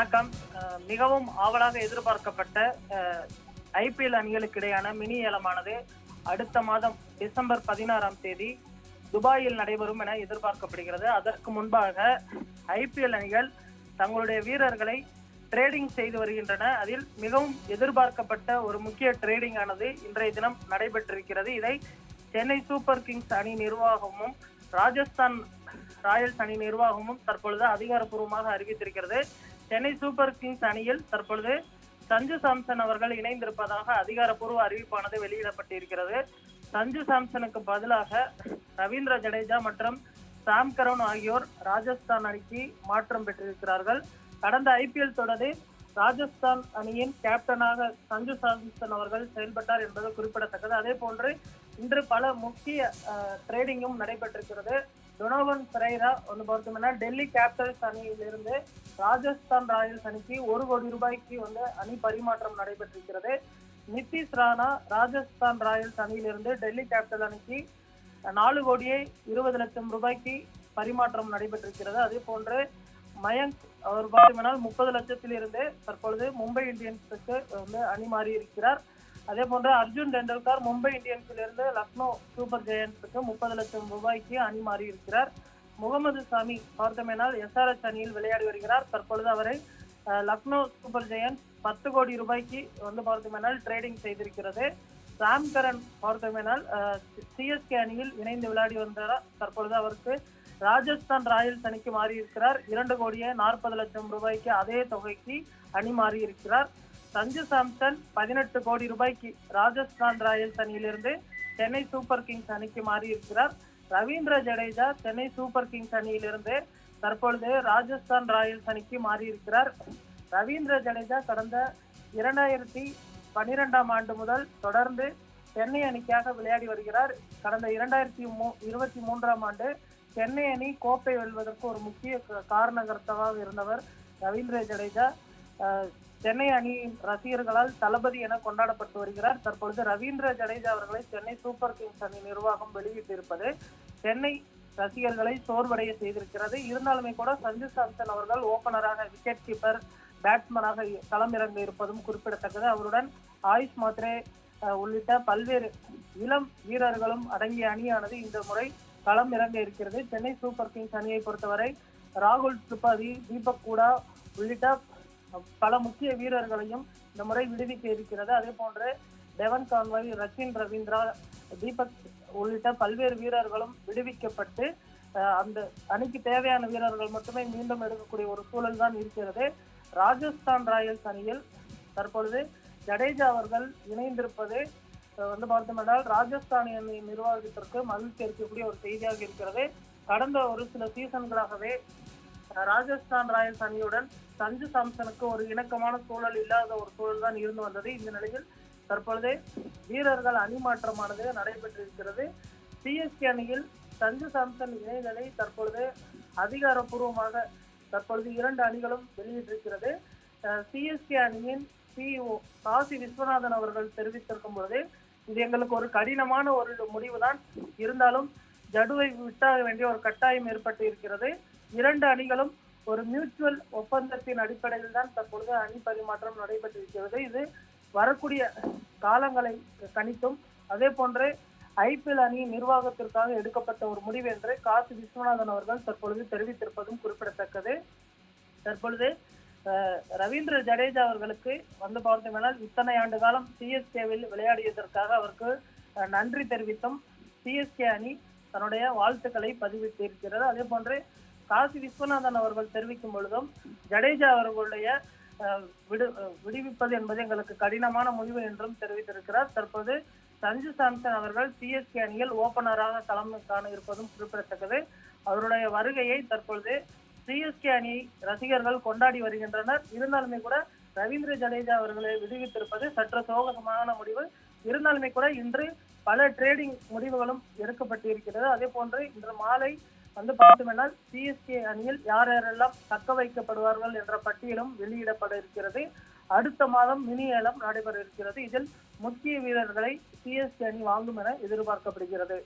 வணக்கம். மிகவும் ஆவலாக எதிர்பார்க்கப்பட்ட ஐபிஎல் அணிகளுக்கு இடையான மினி ஏலமானது அடுத்த மாதம் டிசம்பர் பதினாறாம் தேதி துபாயில் நடைபெறும் என எதிர்பார்க்கப்படுகிறது. அதற்கு முன்பாக ஐபிஎல் அணிகள் தங்களுடைய வீரர்களை ட்ரேடிங் செய்து வருகின்றன. அதில் மிகவும் எதிர்பார்க்கப்பட்ட ஒரு முக்கிய ட்ரேடிங் ஆனது இன்றைய தினம் நடைபெற்றிருக்கிறது. இதை சென்னை சூப்பர் கிங்ஸ் அணி நிர்வாகமும் ராஜஸ்தான் ராயல்ஸ் அணி நிர்வாகமும் தற்பொழுது அதிகாரப்பூர்வமாக அறிவித்திருக்கிறது. சென்னை சூப்பர் கிங்ஸ் அணியில் தற்பொழுது சஞ்சு சாம்சன் அவர்கள் இணைந்திருப்பதாக அதிகாரப்பூர்வ அறிவிப்பானது வெளியிடப்பட்டிருக்கிறது. சஞ்சு சாம்சனுக்கு பதிலாக ரவீந்திர ஜடேஜா மற்றும் சாம் கரன் ஆகியோர் ராஜஸ்தான் அணிக்கு மாற்றம் பெற்றிருக்கிறார்கள். கடந்த ஐபிஎல் தொடரில் ராஜஸ்தான் அணியின் கேப்டனாக சஞ்சு சாம்சன் அவர்கள் செயல்பட்டார் என்பது குறிப்பிடத்தக்கது. அதே போன்று இன்று பல முக்கிய ட்ரேடிங்கும் நடைபெற்றிருக்கிறது. டொனோவன் பெரைரா வந்து பார்த்தோம்னா டெல்லி கேபிட்டல்ஸ் அணியிலிருந்து ராஜஸ்தான் ராயல்ஸ் அணிக்கு ஒரு கோடி ரூபாய்க்கு வந்து அணி பரிமாற்றம் நடைபெற்றிருக்கிறது. நிதிஷ் ராணா ராஜஸ்தான் ராயல்ஸ் அணியிலிருந்து டெல்லி கேபிட்டல் அணிக்கு நாலு கோடியே இருபது லட்சம் ரூபாய்க்கு பரிமாற்றம் நடைபெற்றிருக்கிறது. அதே போன்று மயங்க் அவர் பார்த்தீங்கன்னா முப்பது லட்சத்திலிருந்து தற்பொழுது மும்பை இந்தியன்ஸுக்கு வந்து அணி மாறி இருக்கிறார் அதே போன்று அர்ஜுன் டெண்டுல்கர் மும்பை இந்தியன்ஸிலிருந்து லக்னோ சூப்பர் ஜெயன்ஸுக்கு முப்பது லட்சம் ரூபாய்க்கு அணி மாறி இருக்கிறார் முகமது சாமி பார்த்தமேனால் எஸ்ஆர்எஸ் அணியில் விளையாடி வருகிறார். தற்பொழுது அவரை லக்னோ சூப்பர் ஜெயன்ஸ் பத்து கோடி ரூபாய்க்கு வந்து பார்த்தோமேனால் ட்ரேடிங் செய்திருக்கிறது. ராம் கரண் பார்த்தோமேனால் சிஎஸ்கே அணியில் இணைந்து விளையாடி வந்தார் தற்பொழுது அவருக்கு ராஜஸ்தான் ராயல்ஸ் அணிக்கு மாறி இருக்கிறார் இரண்டு கோடியே நாற்பது லட்சம் ரூபாய்க்கு அதே தொகைக்கு அணி மாறி இருக்கிறார் சஞ்சு சாம்சன் பதினெட்டு கோடி ரூபாய்க்கு ராஜஸ்தான் ராயல்ஸ் அணியிலிருந்து சென்னை சூப்பர் கிங்ஸ் அணிக்கு மாறியிருக்கிறார். ரவீந்திர ஜடேஜா சென்னை சூப்பர் கிங்ஸ் அணியிலிருந்து தற்பொழுது ராஜஸ்தான் ராயல்ஸ் அணிக்கு மாறியிருக்கிறார். ரவீந்திர ஜடேஜா கடந்த இரண்டாயிரத்தி பன்னிரெண்டாம் ஆண்டு முதல் தொடர்ந்து சென்னை அணிக்காக விளையாடி வருகிறார். கடந்த இரண்டாயிரத்தி மூ இருபத்தி மூன்றாம் ஆண்டு சென்னை அணி கோப்பை வெல்வதற்கு ஒரு முக்கிய காரணகர்த்தவாக இருந்தவர் ரவீந்திர ஜடேஜா. சென்னை அணி ரசிகர்களால் தளபதி என கொண்டாடப்பட்டு வருகிறார். தற்பொழுது ரவீந்திர ஜடேஜா அவர்களை சென்னை சூப்பர் கிங்ஸ் அணி நிர்வாகம் வெளியிட்டிருப்பது. சென்னை ரசிகர்களை சோர்வடைய செய்திருக்கிறது. இருந்தாலுமே கூட சஞ்சு சாம்சன் அவர்கள் ஓபனராக விக்கெட் கீப்பர் பேட்ஸ்மேனாக களமிறங்க இருப்பதும் குறிப்பிடத்தக்கது. அவருடன் ஆயுஷ் மாத்ரே உள்ளிட்ட பல்வேறு இளம் வீரர்களும் அடங்கிய அணியானது இந்த முறை களம் இறங்க இருக்கிறது. சென்னை சூப்பர் கிங்ஸ் அணியை பொறுத்தவரை ராகுல் திரிபாதி தீபக் கூடா உள்ளிட்ட பல முக்கிய வீரர்களையும் இந்த முறை விடுவிக்க இருக்கிறது. அதே போன்று டெவன் கான்வாய் ரச்சின் ரவீந்திரா தீபக் உள்ளிட்ட பல்வேறு வீரர்களும் விடுவிக்கப்பட்டு அந்த அணிக்கு தேவையான வீரர்கள் மட்டுமே மீண்டும் எடுக்கக்கூடிய ஒரு சூழல் தான் இருக்கிறது. ராஜஸ்தான் ராயல்ஸ் அணியில் தற்பொழுது ஜடேஜா அவர்கள் இணைந்திருப்பது வந்து பார்த்தோம்னால் ராஜஸ்தான் அணி நிர்வாகத்திற்கு மகிழ்ச்சி அளிக்கக்கூடிய ஒரு செய்தியாக இருக்கிறது. கடந்த ஒரு சில சீசன்களாகவே ராஜஸ்தான் ராயல்ஸ் அணியுடன் சஞ்சு சாம்சனுக்கு ஒரு இணக்கமான சூழல் இல்லாத ஒரு சூழல் தான் இருந்து வந்தது. இந்த நிலையில் தற்பொழுது வீரர்கள் அணி மாற்றமானது நடைபெற்றிருக்கிறது சிஎஸ்கே அணியில் சஞ்சு சாம்சன் இணைநிலை தற்பொழுது அதிகாரப்பூர்வமாக தற்பொழுது இரண்டு அணிகளும் வெளியிட்டிருக்கிறது. சிஎஸ்கே அணியின் சிஇஓ காசி விஸ்வநாதன் அவர்கள் தெரிவித்திருக்கும் பொழுது இது எங்களுக்கு ஒரு கடினமான ஒரு முடிவு தான் இருந்தாலும் ஜடுவை விட்டாக வேண்டிய ஒரு கட்டாயம் ஏற்பட்டு இருக்கிறது. இரண்டு அணிகளும் ஒரு மியூச்சுவல் ஒப்பந்தத்தின் அடிப்படையில் தான் தற்பொழுது அணி பரிமாற்றம் நடைபெற்றிருக்கிறது இது வரக்கூடிய காலங்களை கணித்தும் அதே போன்று ஐபிஎல் அணி நிர்வாகத்திற்காக எடுக்கப்பட்ட ஒரு முடிவு என்று காசி விஸ்வநாதன் அவர்கள் தற்பொழுது தெரிவித்திருப்பதும் குறிப்பிடத்தக்கது. தற்பொழுது அஹ், ரவீந்திர ஜடேஜா அவர்களுக்கு வந்து பார்த்தோம்னால் இத்தனை ஆண்டு காலம் சிஎஸ்கேவில் விளையாடியதற்காக அவருக்கு அஹ், நன்றி தெரிவித்தும் சிஎஸ்கே அணி தன்னுடைய வாழ்த்துக்களை பதிவிட்டிருக்கிறது. அதே போன்று காசி விஸ்வநாதன் அவர்கள் தெரிவிக்கும் பொழுதும் ஜடேஜா அவர்களுடைய விடு விடுவிப்பது என்பது எங்களுக்கு கடினமான முடிவு என்றும் தெரிவித்திருக்கிறார். தற்போது சஞ்சு சாம்சன் அவர்கள் சிஎஸ்கே அணியில் ஓபனராக தலைமை காண இருப்பதும் குறிப்பிடத்தக்கது. அவருடைய வருகையை தற்பொழுது சிஎஸ்கே அணி ரசிகர்கள் கொண்டாடி வருகின்றனர். இருந்தாலுமே கூட ரவீந்திர ஜடேஜா அவர்களை விடுவித்திருப்பது சற்று சோகமான முடிவு. இருந்தாலுமே கூட இன்று பல ட்ரேடிங் முடிவுகளும் எடுக்கப்பட்டிருக்கிறது. அதே போன்று இன்று மாலை வந்து பார்த்தோம்னால் சிஎஸ்கே அணியில் யார் யாரெல்லாம் தக்க வைக்கப்படுவார்கள் என்ற பட்டியலும் வெளியிடப்பட இருக்கிறது. அடுத்த மாதம் மினி ஏலம் நடைபெற இருக்கிறது. இதில் முக்கிய வீரர்களை சிஎஸ்கே அணி வாங்கும் என எதிர்பார்க்கப்படுகிறது.